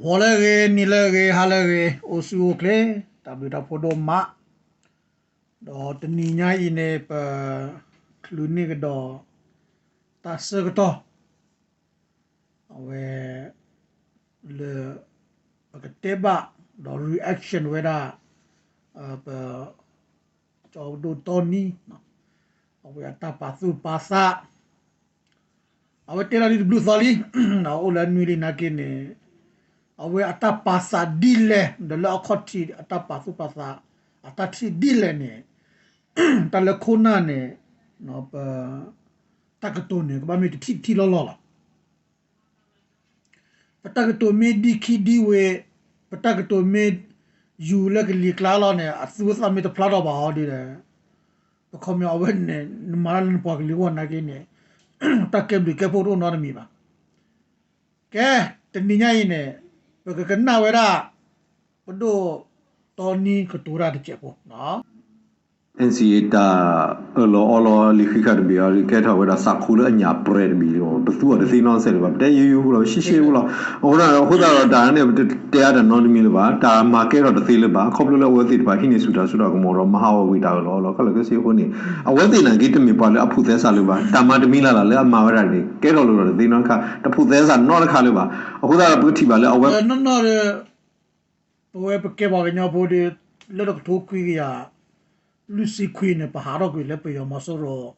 ဝလရေနီလရေဟာလရေအိုဆူကလေတဘီတာဖိုဒိုမာတော့တနီညာဤနေပကလူနိကတော့တဆကတော့အဝဲလေပကတေဘာတော့ reaction ဝဲတာအပကျော်ဒိုတိုနီနော်အဝဲတာပါစုပါစာ awe tela di blue thali na ola nui na kene awe ata pasa dile de la khoti ata pasu pasa ata thi dile ne ta le khona ne no pa ta ka to ne ba me thi thi lo lo la pata ka to me di ki di we pata ka to me yu le ka li kla lo ne asu sa me to pla do ba ho di de ko khom yo we ne ma la ne pa ka li wo na ke ne တက်ကက်ဘီကဖို့တော့နော်မီပါကဲတနိညာရင်နဲ့ဘ ကကနာဝရဘဒိုတော်နီကတူရာတဲ့ချက်ပေါ့နော် NCA တာအလောအလောလိခိခတ်ဘီယာကဲထားဝရစခုလအညာပရက်ဘီရောဘသူရသိနောဆယ်ဘာတဲယူယူလို့ရှိရှိဘူးလားဟိုတော့ဟိုတော့ဒါနဲ့တရားတဲ့နော်မီလပါဒါမာကဲတော့တသိလပါခေါပလလဝသိတပါဟိနေဆူတာဆူတာကမောတော့မဟာဝဝီတာလောလောခလကစီဟိုနေအဝသိနာဂိတမီပါလေအဖုသဲစာလို့ပါတာမတမီလာလာလေအမာဝရလေကဲတော့လို့တော့သိနောခတဖုသဲစာနော်လခလို့ပါအခုတော့ပုတိပါလေအဝနော်နော်ပွဲပကေပါကညဘိုဒီလောကထိုခွေရ လူစီခွေနဲ့ပဟာတော့ကိုလည်းပြောမဆိုတော့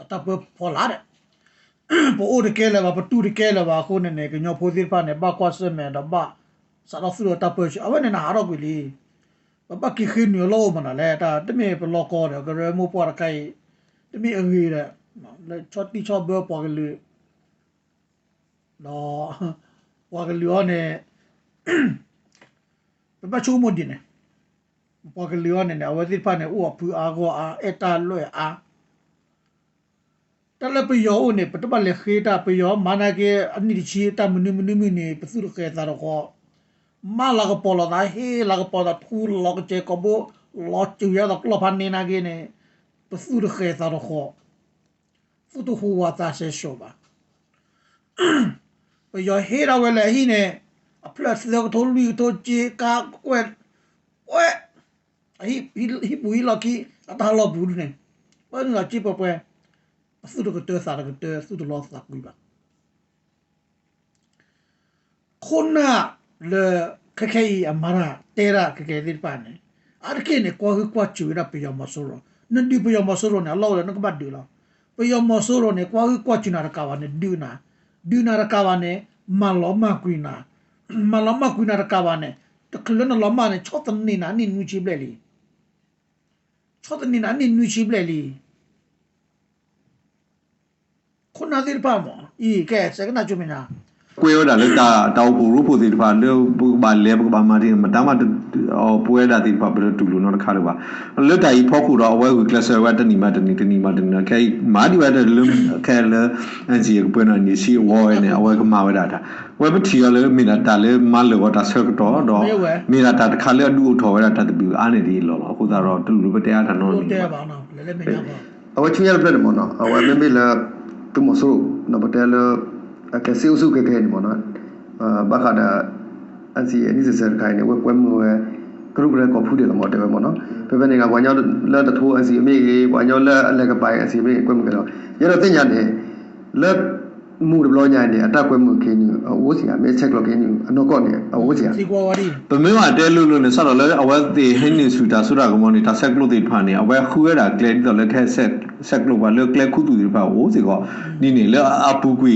အတပပေါ်လာတယ်ပိုအိုတကဲလာပါပတူတကဲလာပါခုနဲ့နဲ့ကညဖိုးသေးပါနဲ့ဘာကွာစမဲတော့ဘာစာတော့ဖူတော့တပရှိအဝနဲ့နာဟာတော့ကိုလီဘဘကိခိနီလောမနာလဲတာတမေပလောကောတယ်ကရမိုပေါ်ခိုင်တမေအငေးတဲ့လဲချော့တီချော့ဘောပေါ်ကလေးတော့ပွားကလေးနဲ့ဘဘချိုးမဒီနေ ပွားကလေးနဲ့အဝတိဖာနဲ့ဥအဖူအာကောအာအတာလွဲ့အာတလပယောနေပတပလေခေတာပယောမာနာကေအနိချီတာမနုမနုမနေပစုရကေတာတော့မာလာကပေါ်လာဟေလာကပေါ်တာထူလောကချေကဘောလောချူရတော့ကလဖန်နေနာကေနေပစုရကေတာတော့ဖူတူဟူဝါတာရှေရှောပါပယောဟေရာဝဲလေဟိနေအပလတ်လောကထိုလူတိုချေကာကွဲဝဲ ဟိဟိဟိပူဟိလော်ကီအတာလောဘူးနေဘာငါချိပပွဲစုတကတဆာကတစုတလောစကူပါခုနလေခခေအမရာတေရာခခေဒီပန်အရကေနေကိုကွာချူရပယမဆိုရနဒီပယမဆိုရနေအလောလည်းနကဘတ်ဒီလာပယမဆိုရနေကိုကွာချူနာကဝနေဒူနာဒူနာကဝနေမလောမကွီနာမလောမကွီနာကဝနေတကလနလောမနေချောတနေနာနိနူချီဘလေလီ ချောတနေနာနိနူချီဘလေလီခုန သစ်ပါမောဤကဲစကနာချူမနာကွေရတာလေတာတောက်ပူရဖို့ဒီပါလေဘာလဲဘာမာဒီမတမအော်ပွဲတာဒီပါဘလတူလို့နော်ခါလို့ပါလွတ်တာကြီးဖောက်ခုတော့အဝဲကလဆာဝတ်တနီမတနီတနီမတနီခဲမာဒီဝတ်တယ်လုံခဲလေအန်စီကပွနော်နီစီဝေါ်နေအဝဲကမာဝတာတာဝဲပတီရလေမိနာတာလေမလောတာဆက်တော့တော့မိနာတာတခါလေအဒူထော်ဝဲတာတပူအားနေဒီလောလောအခုသာတော့တူလူပတရားတာနော်လို့တဲပါနော်လဲလဲမညာပါ awa chunya la plate mo no awa me me la tu mo so na botel ke se usu ke ke ni mo no ba kha da ansi ni se se kai ne we we mo we group le ko phu de mo de mo no pe pe ne ga wa nya la da tho ansi me ge wa nya la la ka pai ansi me kwe mo ke no ya da tin nya ne la mu de lo nya ne ata kwe mo ke ni o si ya me check lo ke ni ano ko ne o si ya ဒီကွာဝရီပမင်းကတဲလို့လို့နေဆက်တော့လဲအဝဲသေးဟင်းနေဆူတာဆိုတာကမောနေတာဆက်ကလို့တေဖာနေအဝဲခူရတာကလက်တော့လက်ခဲဆက် ဆက်ကလို့ပါလဲကလက်ခုတူဒီဖာဝိုးစီကောနီနေလဲအပူကွေ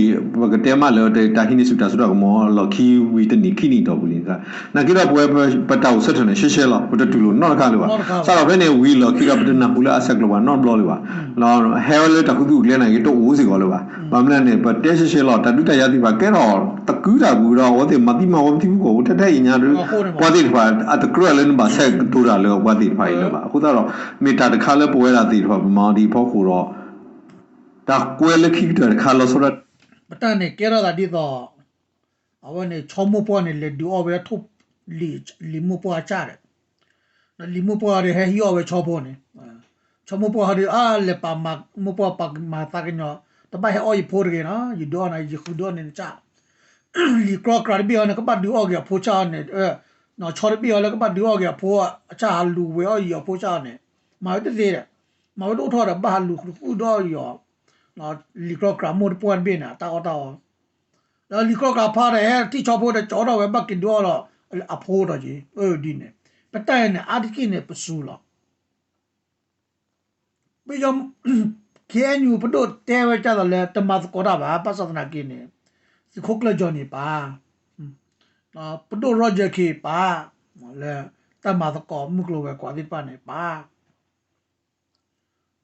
ကတဲမလဲတာဟင်းနေဆူတာဆိုတာကမောလော်ခီဝီတနီခိနီတော့ဘူးလေကနာကိရပွဲပတောက်ဆက်တယ်ရှေ့ရှေ့လောက်ဘတ်တူလို့နော်ခါလို့ပါဆက်တော့ဘယ်နေဝီလော်ခိကပတနာဟူလာအဆက်လို့ပါနော်ဘလောလို့ပါလောဟဲလဲတခုတူလဲနိုင်တော့ဝိုးစီကောလို့ပါဘာမလဲနေပတဲရှေ့ရှေ့လောက်တတူတရသည်ပါကဲတော့တကူတာကူတော့ဟောတယ်မတိမဝတိဘူးကိုထထရင်ညာတို့ပွားတိဖာအတကရလည်းမဆက်တူတာလေပွားတိဖာလေပါအခုတော့မီတာတခါလဲပွဲတာတိဖာမာဒီဖောက်ခုတော့ဒါကွဲလက်ခိတဲ့ခါလို့ဆိုတော့ပတန်နေကဲရတာဒီတော့အဝနေချောမပေါ်နေလေဒီအဝဲထုတ်လီလီမပေါ်ချတယ်နော်လီမပေါ်ရဟဲဟီအဝဲချောပေါ်နေချောမပေါ်ရအာလေပါမမပေါ်ပါမာတာကညတဘဟဲအော်ဖိုရကေနော်ယူဒိုနာယူခူဒိုနေချာလီကရကရဘီအောင်ကပတ်ဒူအော့ကဖိုချာနေအဲနော်ချော်ဘီအောင်ကပတ်ဒူအော့ကဖိုအချာလူဝဲအော်ရဖိုချာနေမာတသေးတယ် မာတို့ထော်တာဘာလူခုတော့ရောနော်လီကရကရမို့ပွန်ဘင်းနာတာတော့နော်လီကရကဖားတယ်တိချောဖို့တဲ့ကြောတော့ဝဲဘက်ကင်တော့အဖိုးတော့ကြီးအဲဒီနေပတိုင်နေအာဒီကိနေပစူလာဘယ်ကြောင့်ခဲညူပဒိုတဲဝဲကြတော့လဲတမတ်ကောတာပါပတ်စနာကိနေစခုကလဂျော်နီပါနော်ပဒိုရောဂျာကေပါလဲတမတ်ကောမုကလိုဝဲကွာဒီပါနေပါ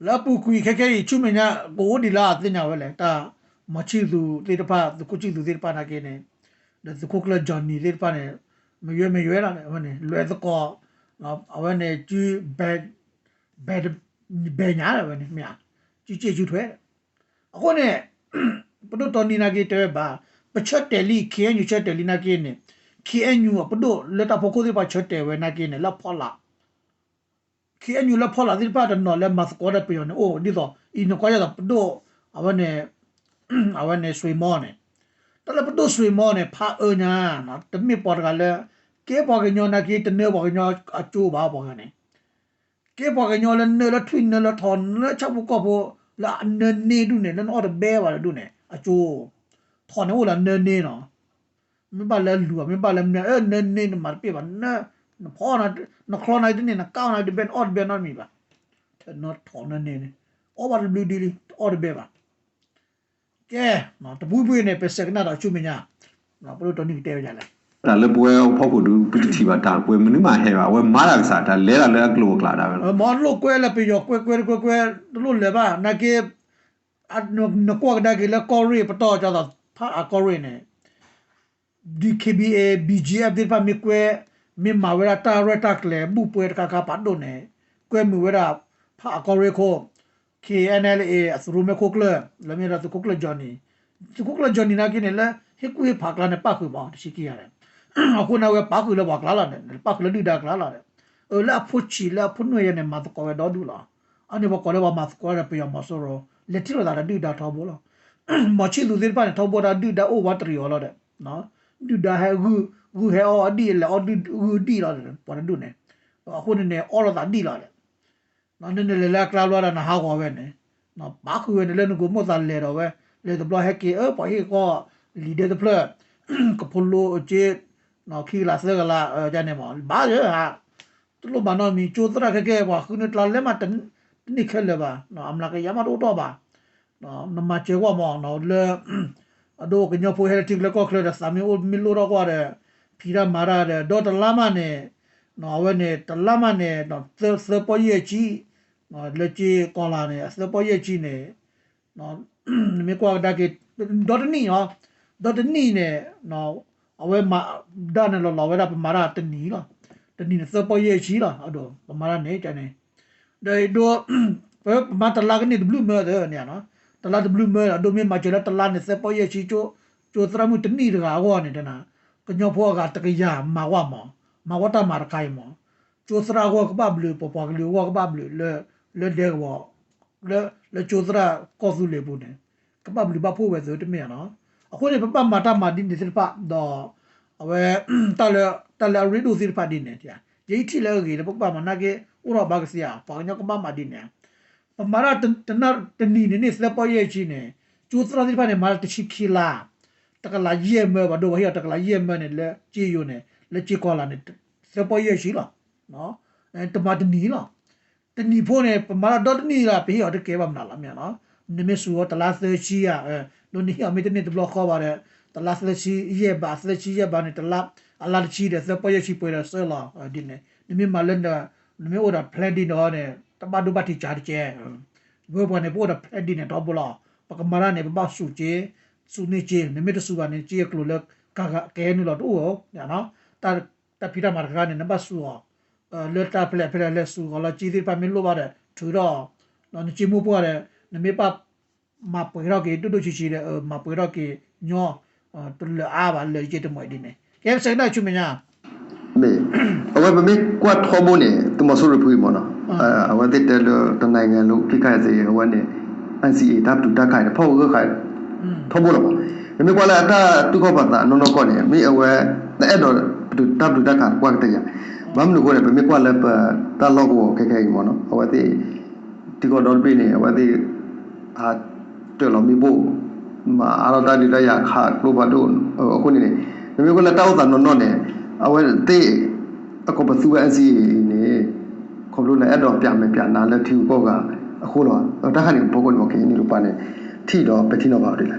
လာပူကွီခဲခဲချူမညာကိုဒီလာတင်ညာဝဲလဲတာမချီသူတေတပါသူကိုချီသူတေတပါနာကိနေဒါစခုကလဂျော်နီတေတပါနေမရွေမရွေလာနေဟိုနေလွယ်သကောနော်အဝဲနေကျူဘက်ဘက်ဘယ်ညာလဲဝဲနေမြာကြည့်ကြည့်ယူထွဲအခုနဲ့ပဒိုတော်နီနာကေတဲပါပချက်တယ်လီခေညူချက်တယ်လီနာကေနေခေညူပဒိုလက်တာဖိုကိုဒီပါချက်တယ်ဝဲနာကေနေလဖောလာ ခေညူလဖောလာဒီပါတော့နော်လက်မတ်ကောရပယောနေအိုဒီတော့အင်းကောရတော့ပဒိုအဝနေအဝနေဆွေမောနေတလပဒိုဆွေမောနေဖာအညာနော်တမီပေါ်ကလည်းကေပေါ်ကညောနာကေတနေပေါ်ကညောအချိုးပါပေါ်ကနေ ke pa ga nyola ne la twin ne la thon la cha bu ko bo la ne ne du ne no de be wa du ne a chu thon ne wo la ne ne no mi ba la lu mi ba la ne e ne ne ne mar pe ba na na pho na na khlo na de ne na ka na de ben od ben on mi ba the not thon ne ne o ba lu di li od be ba ke no ta bu bu ne pe se na da chu mi nya na pro to ni te ja la ဒါလည်းပွဲဖောက်ဖို့ဒူပတိပါတာပွဲမနုမဟဲပါဝဲမာလာကစားဒါလဲတာလဲကလိုကလာတာပဲမอน lo kwe la pe yo kwe kwe kwe kwe lo le ba na ke at no no kwa da ke la ko ri pa to cha da pha a ko ri ne DKBA BGF de pa mi kwe mi ma we ra ta re ta kle bu pwe ka ka pa do ne kwe mi we ra pha a ko ri ko KNLA asru me ko kle la mi ra ko kle Johnny ko kle Johnny na ke ne la he kwe pha kla ne pa ku ba shi ki ya re အခုနောက်ပဲပါကူလည်းပါကလာလာတယ်ပါကူလည်းဒူဒါကလာလာတယ်เออละพุชีละพุนวยเนี่ยมาตะกอดอดูละอันนี้บอกเลยว่ามาตะกอได้ไปยมาสโรเลติโรดาดูดาทอบ่ละมอชิลูดิปาne ทอบ่ดาดูดาโอวาตริโอละเด้เนาะดูดาเฮกูกูเฮออดีละอดู ဝူဟဲအော်ဒီလော်ဒီဝူဒီလာပေါ်ဒုနေအခုနေနေအော်လာဒီလာလေနော်နေလေလာကလာလာနာဟာကောပဲနေနော်ဘာခုဝဲနေလဲကိုမောသားလေတော့ပဲလေဒပလဟက်ကီအပေါ်ဟီကောလီဒါဒပလကပလိုအချေနော်ခီလာစကလာဂျာနေမောဘာရဟာသူလိုဘာနော်မီချိုတရခခဲ့ပါခုနေတလာလဲမတနိခဲလေပါနော်အမလာကရမတော့တော့ပါနော်နမချေကောမောနော်လေအဒိုကညိုဖိုဟဲတိကလကောခလဒစာမီအိုမီလိုရောကွာတဲ့ ဖိရမာရတော့တလမနဲ့နော်ဝဲနဲ့တလမနဲ့တော့စပေါ်ရဲ့ကြီးနော်လက်ကြီးကောလာနဲ့စပေါ်ရဲ့ကြီးနဲ့နော်မေကွာဒါကေဒေါ်တနီရောဒေါ်တနီနဲ့နော်အဝဲမဒါနဲ့လောလောဝဲတာပမာရတနီလားတနီနဲ့စပေါ်ရဲ့ကြီးလားအဲ့တော့ပမာရနဲ့တန်နေဒါတို့မတလာကနေဘလူးမဲတဲ့နေနော်တလာဘလူးမဲအဒိုမေမချလာတလာနဲ့စပေါ်ရဲ့ကြီးချိုးချိုးသရမှုတနီတကာကောနေတနာ ကညောဖောကတကရမာဝမောမာဝတာမာရခိုင်မောချိုသရာကောကပဘလူပပကလူကောကပဘလူလေလေဒေကောလေလေချိုသရာကောစုလေဘူးနေကပဘလူဘဖို့ပဲဆိုတမရနော်အခုနေပပမာတာမာဒီနေစပတော့အဝဲတလတလရီဒူစီဖာဒီနေတျာဂျိတီလေကြီးပပမနာကေဥရောဘကစီယာပေါညကမမာဒီနေပမာရတနတနီနေစလပေါ်ရဲ့ချင်းနေကျူသရာဒီဖာနေမာတချီခီလာတ ကလာယေမဲဘာဒိုဟီတကလာယေမဲနေလေကြည်ယိုနေလေချီကောလာနေစလပေါ်ရဲ့ရှိလားနော်အဲတမတနီလားတနီဖို့နေပမာရဒေါ်တနီလားဘေးရတကဲပါမလားမြန်နော်နမေဆူတလာသချီယာအဲလိုနီအမေတနေတဘလခေါ်ပါတယ်တလာသချီယေဘာသချီယေဘာနေတလာအလာချီတဲ့စပေါ်ရရှိပွေရဆလာဒီနေနမေမလန်ဒနမေအိုဒါဖလက်ဒီနော်နေတမဒုဘတိချာကျဲဘောဘနေပိုဒါဖလက်ဒီနေတော့ဘလာပကမရာနေဘဆူချေ စုနေချေနမေတဆူပါနေချေကလိုလကာကကဲနလို့တော့ညာနော်တာတပိတာမာကနေနဘဆူအောလက်တာဖလက်ဖလက်လက်ဆူကလာချီဒီပါမင်းလိုပါတယ်ထူတော့နော်ချီမှုပွားတယ်နမေပမပွေတော့ကေတူတူချီချီတဲ့မပွေတော့ကေညောတူလအားပါလေကြည့်တယ်မွေဒီနေကဲစက်နိုင်ချူမညာမေအဝဲမမေကွတ်ထောမနေတမဆိုရဖူးမနော်အဝဲတဲ့တယ်တနိုင်ငံလုံးဖိခိုင် စေအဝဲနေ NCA တပ်တူတက်ခိုင်ဖောက်ခခိုင်อืมထောမလို့ me kwala ata tu ko pata no no ko ne mi awe ta edo tu tab tu ta ka kwa ta ya bam nu ko ne me kwala pa ta lo ko ke ke mo no awe ti ti ko don pe ne awe ti a te lo mi bo ma ara ta di ta ya kha lo ba do ko ne ne me kwala ta o ta no no ne awe ti အကောပသူအစီနေခေါလို့လည်းအဲ့တော့ပြမယ်ပြနာလက်ထီကိုကအခုတော့တခါနေဘောကောနေခင်းနေလို့ပါနေ ထီတော့ပတိတော့ပါဦးလေ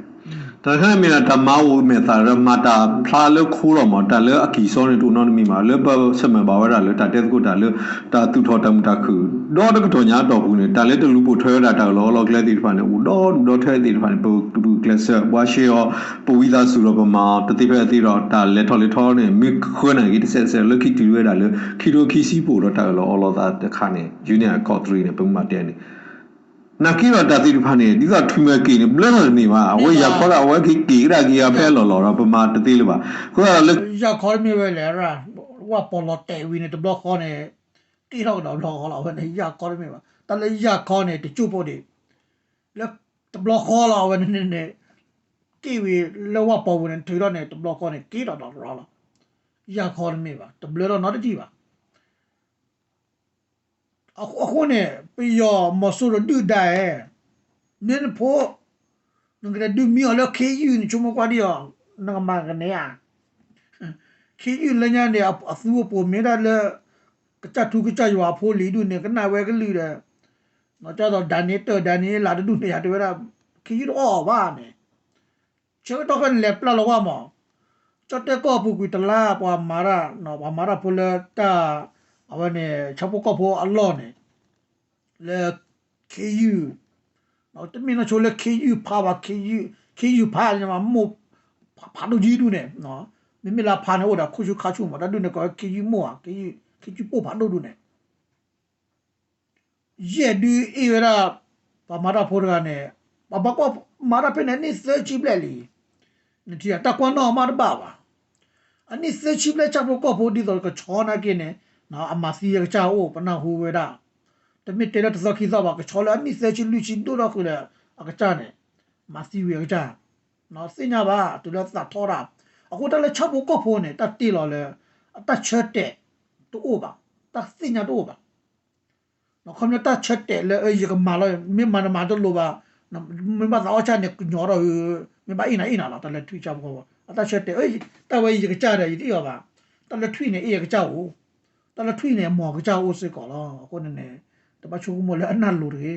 ဒါခါမီနာတမဝမေသာရမတာဖလာလခိုးတော့မတာလအကီစောနေတူနော်မီမာလဘဆမဘာဝရလတာတဲ့ကုတာလတာသူထောတမတာခုတော့တကတော့ညာတော့ဘူးနေတာလေတလူပိုထွဲတာတာလောလောကလက်ဒီဖာနေဦးတော့တော့ထွဲဒီဖာနေပူပူကလဆဝါရှေယောပူဝီသာစုတော့ပမာတတိဖက်တိတော့တာလေထော်လေထော်နေမိခွန်းနေကြီးဆက်ဆက်လခိတီရွေးတာလေခီတိုခီစီပိုတော့တာလောအော်လောသာတခါနေယူနီယံကော့ထရီနေပုံမှန်တဲ့နေ နာကီရတာတိဖာနေဒီကထူမကီနေဘလနနေမှာအဝေးရခေါ်တာအဝေးကီကီရာကီရဖဲလော်လော်တော့ပမာတတိလပါခုကလက် ya khol mi we le ra wa polo te wi ne de block khol ne ti lo do lo lo we ne ya khol mi ba ta le ya khol ne de chu po de le de block khol lo we ne ne ki wi le wa po ne tu ro ne de block khol ne ki lo do lo lo ya khol mi ba de block no de ji ba အခုအခုနဲ့ပြယောမဆူရဒူဒဲနင်းဖို့ငါကဒူမီအလခေယူနချုံမကွာဒီအောင်ငါမကနေရခေယူလညာနေအသူပိုမေရလကချတူကချရွာဖိုးလီဒူနေကနာဝဲကလူတဲ့နော်ကြတော့ဒန်နီတော်ဒန်နီလာဒူနေရတွေ့ရခေယူတော့ဘာမယ်ချေတော့ကလည်းပလာလောကမောချတ်တဲ့ကောပူကီတလာပွာမာရနော်ပွာမာရဖိုလတာ 아바네 차보까 보 알로네 레 KU 어때미나 졸레 KU 파바 KU KU 파냐 뭐 바로 지루네 너 미밀라 파네 오다 쿠슈 카추 뭐다 두네 거 KU 뭐야 KU KU 뽀 바로 두네 예두 이라 바마라 포르가네 바바과 마라페네 니 서치 블레리 니티야 타 kwa 노 마르바와 아니 서치 블레 차보까 보디 돌까 초나게네 နေနော်အမစီရချာအိုပနာဟူဝေရာတမစ်တဲတဇခိဇဘာကချောလာနိစချိလူချီဒိုရခုလေအကချာနေမစီဝေချာနော်စညာပါတူလသထောရာအခုတလည်းချပ်ကောဖိုနေတတိလောလေအတချက်တဲ့တူအိုပါတစညာတူပါနော်ခမတချက်တဲ့လေအေကမာလောမိမနမာတလိုပါမမသာအချာနေညောတော့မမအင်းအင်းလာတလည်းထွေချပ်ကောအတချက်တဲ့အေတဝဲကြီးကကြတယ်ဒီရောပါတလည်းထွေနေအေကကြောက် တလထွိနေမော်ကကြောက်အိုစစ်ကောလောအခုနေနေတပတ်ချိုးမလဲအနတ်လူတွေ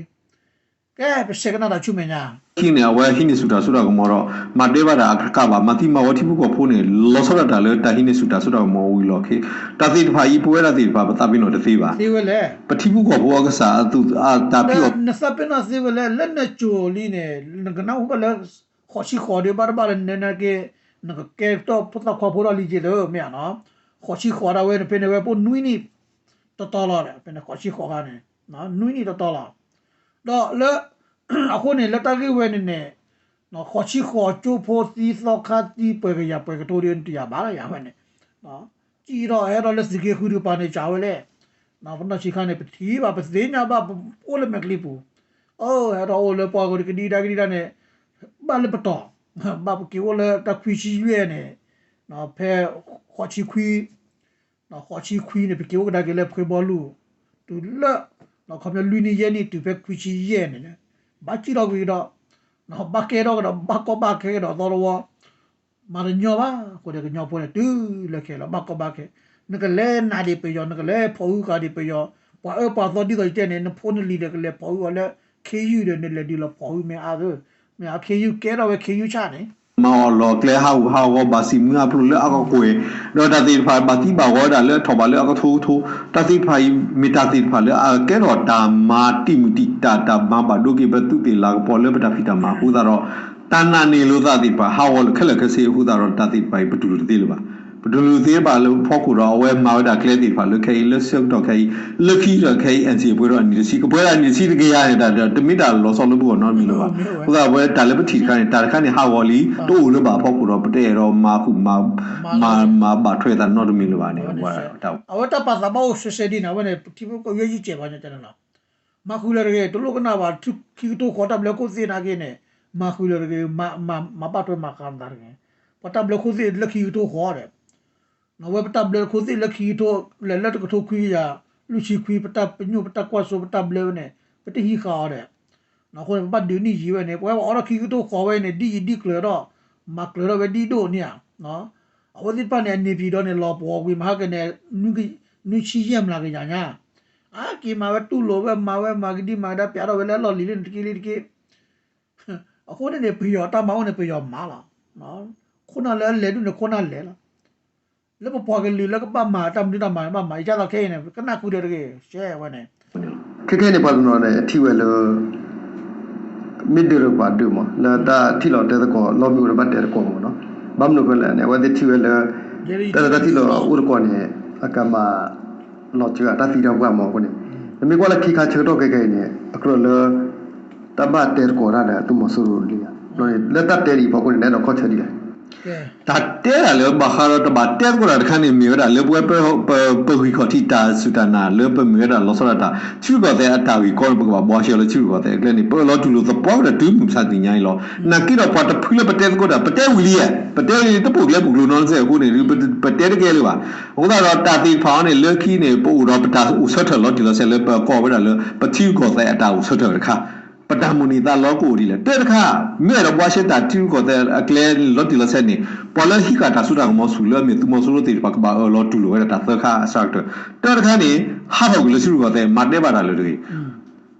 ကဲပစကနာတာချုမညာခိနေအဝဲဟိနေစုတာဆိုတာကမောတော့မတေဘာတာကဘာမတိမဝတိဘကိုဖိုးနေလောဆောတာလေတာဟိနေစုတာဆိုတာမောဝီလောခေတတိတဖာဤပွဲရတိဖာပတပိနောတသိပါသေဝလဲပတိဘကိုဘောကစားသူအာတာပြိုနစပနာသေဝလဲလက်နချိုလီနေငနာဥပလဲခေါရှိခေါ်တယ်ဘာဘာနေနကေနကကေတော့ပတခေါ်ဖို့လီကြည့်လို့မြနော် ခေါရှိခေါ်ရဝဲပင်ဝဲပိုနွိနီတော်တော်လာတယ်ပင်ခေါရှိခေါ်ကနေနော်နွိနီတော်တော်လာတော့လဲအခုနေလက်တကေဝဲနေနေနော်ခေါ်ချီခေါ်ချိုးဖို့သီးသောခတ်တီးပွဲရပွဲကတိုရင်တရားပါလားရမယ်နော်ကြည်တော့အဲ့တော့လက်စကေခုရပါနေကြဝဲလေနော်ဘဏချီခါနေပတိပါပစေညာပါပိုလမကလီပူအိုးအဲ့တော့လေပေါ်ကိုကဒီဒါကဒီဒါနဲ့ဘာလေပတော့ဘာပကီဝလေတခွီချီရွေးနေ နော်ဖဲခေါ်ချီခွီနော်ခေါ်ချီခွီနေပကီဝကဒါကလေဖွေဘောလူတူလက်နော်ခမလူနီရဲ့နေတူဖဲခွီချီရဲ့နေဘာချီတော့ပြီးတော့ no ba ke ro no ba ko ba ke ro do ro ma re nyo ba ko de nyo po ne tu le ke lo ba ko ba ke ne ke le na di pe yo ne ke le pho u ka di pe yo pa e pa so di do te ne ne pho ne li de ke le pho u le ke yu de ne le di lo pho u me a ge me a ke yu ke ro we ke yu cha ne မော်လောကလေဟာဟာဝဘာစီမငါပလူလေအကကိုတော့တတိဖာဘာတိဘာဝဒါလေထောပါလေအကထိုးထိုးတတိဖာမီတာတိဖာလေအကဲတော့တာမာတိမတိတာတာမဘာဒုကေဘတုတေလာပေါ်လေပတာဖီတာမာဟူဒါတော့တဏ္ဏနေလို့သတိဖာဟာဝလခလကစေဟူဒါတော့တတိဖာဘတူတေလပါ ဘဒလူသေးပါလို့ဖောက်ကူတော့အဝဲမာဝဒါကလေးတီဖာလုခဲလဆုတ်တော့ခဲလခိရခဲအန်စီပွဲတော့နီစီကပွဲရနီစီတကရနေတာတမီတာလောဆောလို့ဘောနော်မီလို့ပါဟိုကပွဲတာလည်းပတိခိုင်းတာခါနေဟာဝလီတို့လို့ပါဖောက်ကူတော့ပတဲ့တော့မာခုမာမာမာဘာထွေတာနော်မီလို့ပါနေဟိုတော့ a wata pa sa ba o se se di na we ne ti ko ye ji che ba ne ta na ma khu le re to lo ka na ba tu ki to ko ta ble ko se na ke ne ma khu le ge ma ma ma pa to ma kan dar ge pa ta ble khu si le ki to ho de no we pa ta ble khu si le ki to le le to to khu ya lu chi khu pa ta pe nyu pa ta kwa so pa ta ble ne pa ti hi kha de no ko pa du ni yi we ne po wa ora ki to ho we ne di di kle ro ma kle ro we di do ni ya no အဝတိပနဲ့နေပြီးတော့နေလောပေါ်ဝီမဟာကနေနုကနုချီရမလာကြညာအာကီမာဝတူလိုဝဲမာဝဲမာဂဒီမာဒါပြတော့ဝဲလဲလော်လီလင်းတကီလီတကီအခုနေပြရောတမောင်းနေပြရောမာလာနော်ခုနလဲလဲဒုနေခုနလဲလာ แล้วพอกันลือแล้วก็บ้าหมาจำที่ทำหมาบ้าหมาอีชาตะเข้เนี่ยก็น่าคุยเดียวกันแช่ไว้เนี่ยแค่แค่ในปัจจุบันเนี่ยที่เวลามิดเดิลกว่าดูมั้งแล้วแต่ที่เราแต่ก็เรามีอุปบัติแต่ก็มั้งเนาะบ้ามนุษย์ก็เลยเนี่ยว่าที่เวลาแต่แต่ที่เราอุปกรณ์เนี่ยอากามาเราเจอตัดสีดำกว่ามั้งคนนี้แต่ไม่ว่าเราขี้ขาเชื่อตัวใกล้ๆเนี่ยก็เลยตับบ้าแต่ก็ได้ตุ้มมาสู้รู้เลยเนาะแล้วแต่แต่ดีพอคนนี้เราเข้าใจดีเลย ကောတဲ့အတာဝီကောဘကဘာရှေလချူကောတဲ့ကလည်းနေပေါ်လောတူလို့သပေါ်တဲ့တူးမှုစတင်ញိုင်းလောနကိတော့ပတ်ဖူးလေပတဲကိုတာပတဲဝီလီယပတဲလီတပုတ်လေပုလို့နော်စေကိုနေပတဲတကယ်လို့ပါဟိုတော့တာတီဖောင်းနေလခီနေပို့တော့ပတာဥဆွတ်ထလောဒီလောဆဲလေပကောဘရလေပတိကောတဲ့အတာဥဆွတ်ထရခါ ပတမူနီတာလောကိုဒီလေတဲ့တခါမြေရဘွားရှိတာတူကိုတဲ့အကလဲလော်တီလဆက်နေပေါ်လဟီကတာဆူတာကမဆူလမြေသူမဆူလို့တေပကဘာလော်တူလိုရတာသခါအစက်တဲ့တခါနေဟာဟုတ်လို့ဆူကိုတဲ့မတ်နေပါတာလို့ဒီ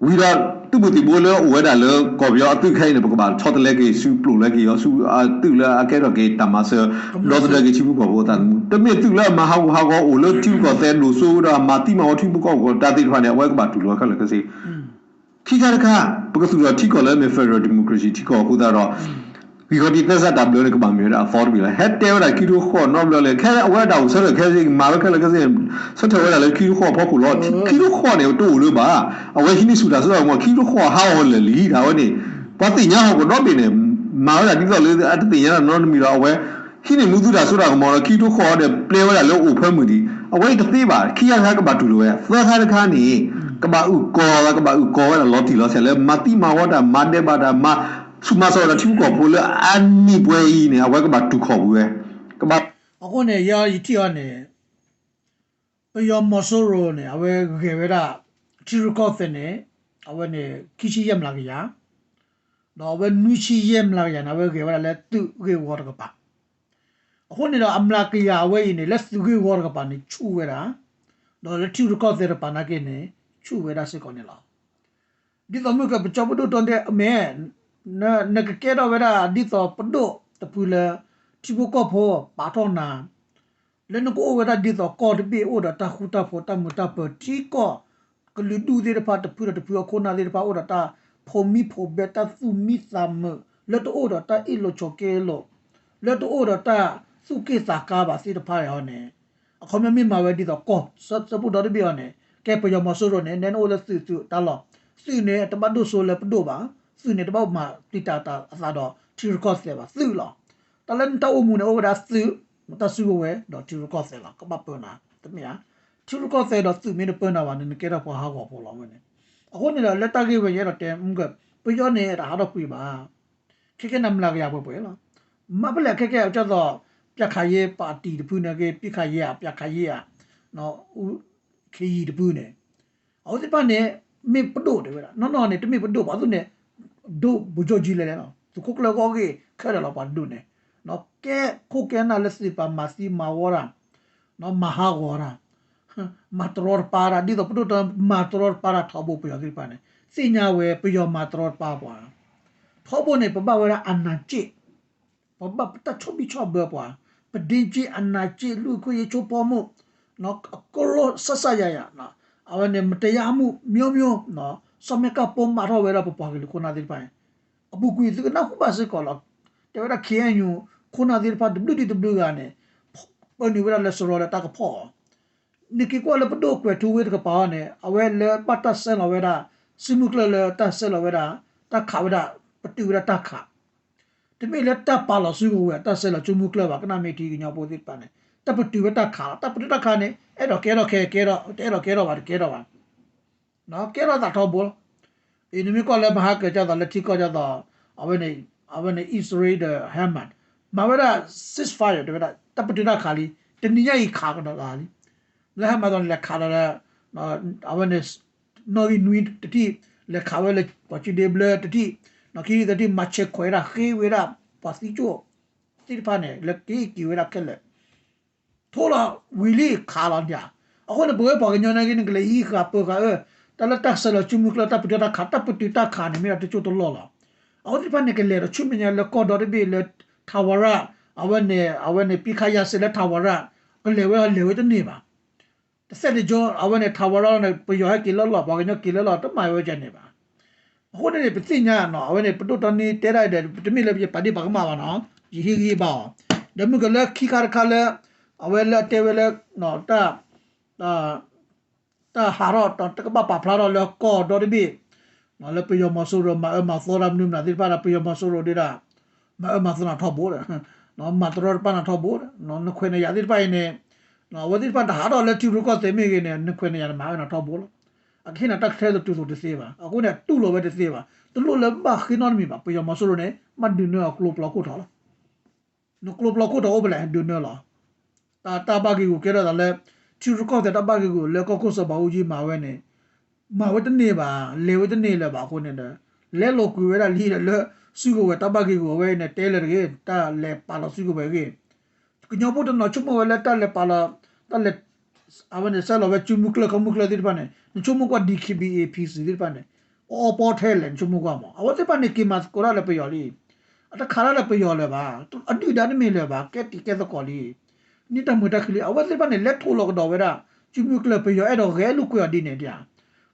ဝီရာသူပတိဘိုးလောဝဲတာလောကောပြောအတုခိုင်းနေပကဘာချောတလက်ကြီးဆူပလိုလက်ကြီးရောဆူအတူလာအကဲတော့ကေတမဆလော်တလက်ကြီးချူကိုဘောတာတမေတူလာမဟာဟာကောအိုလောတူကိုတဲ့လို့ဆိုတော့မာတိမောထီဘကောကိုတာတိဖာနေဝဲကဘာတူလောခလကစီ ခိခါတခါပကသူရတီကောလဲမေဖက်ဒရယ်ဒီမိုကရေစီတီကောခုဒါတော့ဒီကဒီသက်သက်တာဘလို့ကဘာမျိုးအဖော်ဘီလဲဟက်တဲဝရကီရိုခေါ်နော်ဘလို့လဲခဲအဝဲတောင်ဆက်ရခဲစီမာဝခဲလကစီဆက်ထဝဲလဲကီရိုခေါ်ဖောက်ခုလို့ကီရိုခေါ်နေတူလို့ပါအဝဲဟင်းနီဆူတာဆိုတော့ကီရိုခေါ်ဟာဟောလဲလီဒါဝနေပတ်တိညာဟောကတော့ပင်နေမာဝရဒီတော့လေအတတင်ရနော်မီတော့အဝဲခင်းနေမှုသူတာဆိုတာကမော်ကီရိုခေါ်တဲ့ play ဝရလို့အိုဖဲမှုဒီအဝဲတသေးပါခီရခါကဘာတူလို့ရသခါတခါနေ ကဘာဥကောကဘာဥကောရလော်တီလောဆဲလေမတိမဝဒမဒေဘာဒမစုမဆောရချူကောပိုလအန်နီပွဲဤနေအဝဲကဘာတူခေါ်ဘူးကဘာအခုနေရာဤတီအနေပယောမဆိုရိုနေအဝဲခေဝဲတာတီရကောသနေအဝဲနေခိချီယမ်လာကရတော့ဝဲနူချီယမ်လာကရနဝဲခေဝဲလဲသူခေဝေါ်ကပါအခုနေတော့အမလာကရအဝဲနေလက်သူခေဝေါ်ကပါနေချူဝဲတာတော့လက်တီရကောသရပါနာကေနေ ချူဝဲတာစကောနေလားဒီတော့မြကပချဘဒုတန်တဲ့အမဲနနကကေတော့ဝဲတာဒီတော့ပဒုတပူလာတီဘကောဖောပါထောနာ le no ko wa di to ko de be o da ta khu ta pho ta mu ta pa ti ko ko lu du de pa ta pu da pu ko na de pa o da ta pho mi pho be ta su mi sa me le to o da ta i lo cho ke lo le to o da ta su ke sa ka ba si da pa ya ne a ko me mi ma wa di to ko sa sa pu da de be ne ke pa yo mo so ro ne ne o le su su ta lo su ne ta ba do so le pa do ba su ne ta ba ma ti ta ta a sa do ti ko se ba su lo ta len ta o mu ne o da su မတဆူဝဲတော့တူကောဆဲလာကပပနာတမယာတူကောဆဲတော့သူမင်းပနာဝနနကေတော့ဟာကောပေါ်လာမနေအခုနေတော့လက်တကေဝဲရတော့တဲမကပြောနေတာဟာတော့ပြပါခေကနမလာကြပွဲပွဲလားမပလက်ခေကေအကျတော့ပြခါရဲပါတီတပူနေကေပြခါရဲပြခါရဲနော် ခီတပူနေအော်ဒီပနေမေပဒိုတယ်ဝဲနော်နော်နေတမေပဒိုပါသူနေဒိုဘူဂျိုဂျီလဲနော်သူခုကလောကောကေခဲရတော့ပါဒိုနေနော်ကဲခုကဲနာလက်စီပါမစီမာဝရနော်မဟာဝရမတရောပါရာဒီတော့ပဒိုတမတရောပါရာထောက်ဖို့ပြောဒီပါနေစညာဝဲပြောမတရောပါပွားထောက်ဖို့နေပပဝရအနာချစ်ပပပတချဘီချဘပွားပဒင်ချီအနာချစ်လူကိုရချိုပေါ်မှု နော်ကိုလိုဆဆရရနော်အဝနေမတရားမှုမျိုးမျိုးနော်စမကပုံမရောဝဲရပပွားကလေးကိုနာဒီပိုင်အပူကွေဒီကနာခုပါစကောလောတေဝရခေယညူခုနာဒီပါ WW ကနေပနိဝရလက်စရောတာကဖောနိကိကောလပဒိုကွယ်ထူဝဲတကပါနေအဝဲလေပတ်တဆဲလဝဲတာစီမုကလလေတဆဲလဝဲတာတခါဝဲတာပတူရတခါတမေလက်တပါလဆူဝဲတဆဲလချူမုကလပါကနာမေတီညောပိုတိပါနေ တပ်ပတူဝတ္တခါတပ်ပတူတခါနဲ့အဲ့တော့ကဲတော့ကဲကဲတော့အဲ့တော့ကဲတော့ပါကဲတော့ပါနော်ကဲတော့သာတော့ဘောအင်းမျိုးကလည်းမဟာကကြတော့လက်ထိကကြတော့အဝနေအဝနေအစ္စရေးဒ်ဟမ်မန်မဝရစစ်ဖိုင်တော့ကတပ်ပတူတခါလီတနည်းရခါကတော့လာလီလက်ဟမတော့လက်ခါတော့အဝနေနော်ဝီနွီတတိလက်ခါဝဲလက်ပချီဒေဘလတတိနော်ခီတတိမချက်ခွဲရခေဝဲရပါစီချိုတိဖာနေလက်ကီကီဝဲရကဲလက် ထိုလာဝီလီခါလာညာအခုလည်းဘယ်ပေါ်ကညနေကင်းကလေးဤခါပေါ်ကအဲတလတက်ဆလချုံမကလတပ်ပတူတာခါတပ်ပတူတာခါနေမြတ်ချိုတော့လောလာအခုဒီဖာနေကလေးရချုံမညာလက်ကော်တော်ဘေလက်ထာဝရအဝနေအဝနေပိခါယဆလက်ထာဝရကလေဝဲလေဝဲတနေပါတဆက်ဒီဂျောအဝနေထာဝရနဲ့ပယောဟကီလောလောဘာကညကီလောလောတမိုင်ဝဲချနေပါဟိုနေပသိညာနော်အဝနေပတုတနီတဲရိုက်တယ်တမိလည်းပြပါဒီဘာကမှာပါနော်ယဟီဂီပါဒမကလခိခါခါလ အဝဲလက်တဲဝဲလက်နော်တာတာတာဟာရတော့တကဘာပါဖလာတော့လောကောဒေါ်ဒီဘီနော်လေပယောမဆူရမအမသောရမ်နုနာဒီပါပယောမဆူရဒီရာမအမသနာထောက်ဖို့နော်မတရပနာထောက်ဖို့နော်နခွေနေရဒီပိုင်နေနော်ဝဒီပန်တာဟာတော့လက်တီရကောတေမေကနေနခွေနေရမှာနော်ထောက်ဖို့အခင်းတက်ခဲတူတူတစေပါအခုနဲ့တူလို့ပဲတစေပါတူလို့လည်းမခင်းနော်မီပါပယောမဆူရနေမဒင်းနော်ကလောပလောက်ကိုထားလားနော်ကလောပလောက်ကိုတော့ဘယ်လဲဒင်းနော်လား တာတာဘာကီကိုကြရတာလဲတီရကောတဲ့တာဘာကီကိုလက်ကောကိုစပါဦးကြီးမှာဝဲနေမှာဝတ်တနေပါလေဝတ်တနေလဲပါခုနေတယ်လဲလို့ကွေရတာလီလဲစုကိုဝဲတပတ်ကြီးကိုဝဲနေတဲလေကေတာလေပါလာစုကိုဝဲကေကညောပုတ်နော်ချုံမဝဲလက်တာလေပါလာတာလေအဝနေဆလောဝဲချုံမုကလကမုကလဒီပနေချုံမကွာ DKBA PC ဒီပနေအော်ပေါ်ထဲလေချုံမကွာမအဝတိပနေကိမတ်ကိုရလေပယောလီအတခါရလေပယောလေပါအတူဒါနမေလေပါကက်တီကဲသကောလီ နိတမတခလီအဝတိပနေလက်ထိုးလောက်တော့ဝဲတာချုံမုကလပယောအဲ့တော့ခဲလူကွာဒီနေတရား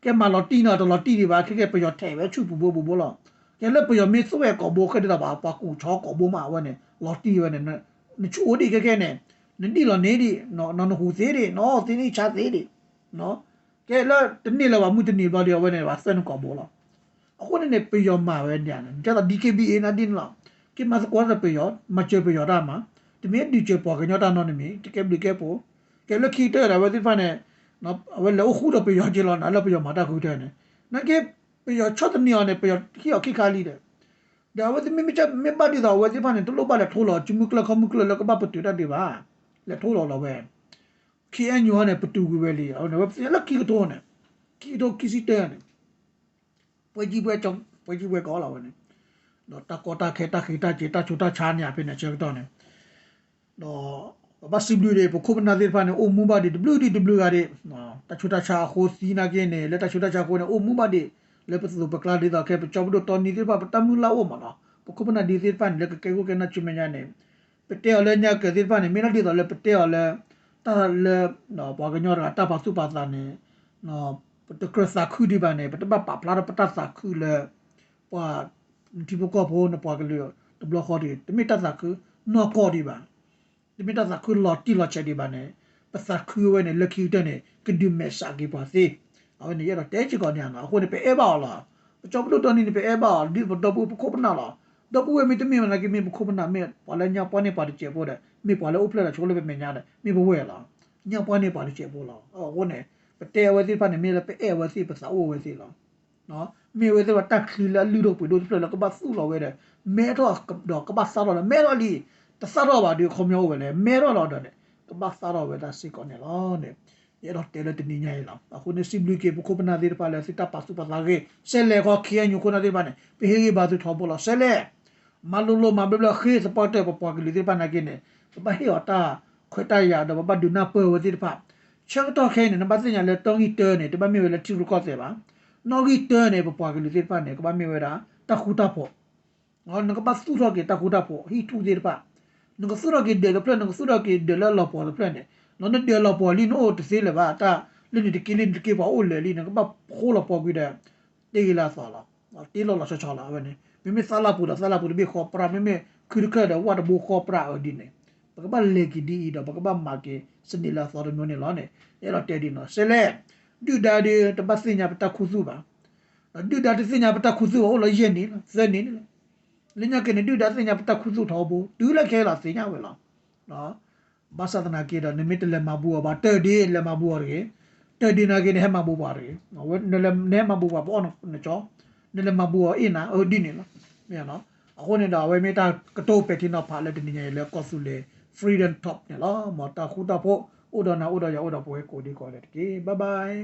ကဲမလော်တီနော်တော့လော်တီဒီပါခက်ခက်ပယောထဲပဲချူပူဘူဘူလော ke le pyo mi so e ko bo khe da ba pa ku cho ko bo ma wa ne lo ti wa ne ne chu di ke ke ne ne di lo ne di no no no hu se di no ti ni cha se di no ke le de ni le ba mu de ni ba di wa ne ba sen ko bo lo အခုနေပယောမှာပဲညံတယ်ဒါ DKBA နာ din la ကိမတ်ကွာပယောမချေပယောဒါမှာ ဒီမေဒီချေပေါ်ကညတာနော်နေမီတကယ်ဘလကေပိုကဲလခီတဲ့ရဝတိဖာနေနော်ဝဲလောခုတော့ပယောချေလောနာလပယောမာတာခုတဲ့နေနကေပယောချတ်တနီယနေပယောခိယခိခါလီတဲ့ဒါဝတိမိမချမေပါဒီတော့ဝတိဖာနေတလို့ပါလေထိုးလောချမှုကလခမှုကလလကဘပတူတတ်ဒီပါလေထိုးလောလောပဲခီအန်ယိုနေပတူကူပဲလီအော်နော်လခီကတော့နေခီတော့ကီစီတဲ့နေပွဲကြီးပွဲကြောင့်ပွဲကြီးပွဲကောလာပဲနေတော့တကောတာခေတာခိတာကျေတာချူတာချာညာပြနေချက်တော့နေ တော့ဘာစီဘလူတွေပခုမနာသေးဖာနေအိုမူဘာဒီ WDW ကတဲ့တချူတာချာဟိုစီနာကင်းနေလက်တချူတာချာကိုနေအိုမူဘာဒီလေပစုပကလာဒီတော့ကေပချောဘဒတော်နီဒီပါပတမူလာအိုမနာပခုမနာဒီသေးဖာနေလကကေကိုကနာချူမညာနေပတေအလဲညာကသေးဖာနေမင်းဒီတော့လေပတေအလဲတာလေနော်ဘာကညောတာတာပါစုပါတာနေနော်ပတကရစာခုဒီပါနေပတပပပလာပတစာခုလေပွာဒီဘကောဘောနပွာကလေတဘလခေါ်ဒီတမိတစာခုနော်ကောဒီပါ တမိတစာခုလော်တီလော်ချက်ဒီပါနေပစာခုဝဲနေလက်ခီတဲ့နေကဒူမဲစာကေပါစီအဝနေရတော့တဲချီကောနေငါအခုနေပဲအဲပါလားကြောက်လို့တော့နေပဲအဲပါဒီတော့ဘူးခုပနာလားတော့ဘူးမီတမီမနာကိမီခုပနာမေပါလဲညာပွားနေပါတချေပို့တယ်မိပါလဲဥပလက်ချိုးလို့ပဲမညာတယ်မိဘဝဲလားညာပွားနေပါတချေပို့လားအော်ဟိုနေပတဲဝဲစီဖာနေမေလည်းပဲအဲဝဲစီပစာအိုဝဲစီလားနော်မေဝဲစီတော့တက်ခီလာလူတော့ပြလို့ပြလို့ကဘာစုလောဝဲတယ်မဲတော့တော့ကဘာစားတော့မဲတော့လီ တစားတော့ပါဒီခုံမျိုးဝဲလေမဲတော့တော့တယ်ကဘာစားတော့ဝဲတာစီကောနေလားနေရတော့တဲလတနေညာရလားအခုနေစီဘလူကေပခုပနာဒီပါလေစစ်တာပါစုပါလာကေဆဲလေကောခီယညုခုနာဒီပါနေပေဟေဘာသူထောပေါ်လာဆဲလေမလူလိုမဘလခေစပေါ်တဲ့ပပကလီဒီပါနာကိနေဘာဟီအတာခွတရတော့ဘာဒူနာပွဲဝဒီပါချက်တော့ခဲနေနံပါတ်ညာလေတောင်းဟီတဲနေတပတ်မြေလေတီရကော့တဲ့ပါနော်ဟီတဲနေပပကလီဒီပါနေကဘာမြေဝဲတာတခုတာဖို့ငါနကပတ်စုတော့ကေတခုတာဖို့ဟီထူဒီပါ နကစုတော့ကေဒေလပလန်နကစုတော့ကေဒေလလောပေါ်ပလန်နေနော်နေဒေလပေါ်လီနိုတစီလေပါတာလင်းဒီကင်းလင်းဒီကေပါအိုလေလီနကဘခိုးလပေါ်ကွေတဲ့တေဂီလာဆာလာတေလောလာချချလာပဲနေမိမိဆာလာပူလာဆာလာပူဒီခေါ်ပရာမိမိခုရကတဲ့ဝတ်ဘူခေါ်ပရာအဒီနေပကဘာလေကီဒီတော့ပကဘာမာကေစနီလာဆော်ရမျိုးနေလောနေအဲ့တော့တဲဒီနော်ဆဲလေဒူဒါဒီတပတ်စညာပ လရက်နေဇက်နေလင်းညကနေဒူဒါစညာပတခုစုထောဘူးဒူလက်ခဲလာစညာဝဲလားနော်ဘာသာတနာကေတော့နမိတလက်မဘူဘာတဲဒီလက်မဘူရယ်တဲဒီနာကေနေမဘူပါရယ်ဝဲနလက်နေမဘူပါပေါ်နော်နချောနလက်မဘူအင်းနာအိုဒီနေလားမြန်နော်အခုနေတာဝဲမေတာကတော့ပဲတင်တော့ဖာလဲတနေရလေကောဆူလေ freedom top နော်မတာခုတာဖို့ဥဒနာဥဒရဥဒပွဲကိုဒီကောလေတကေဘိုင်ဘိုင်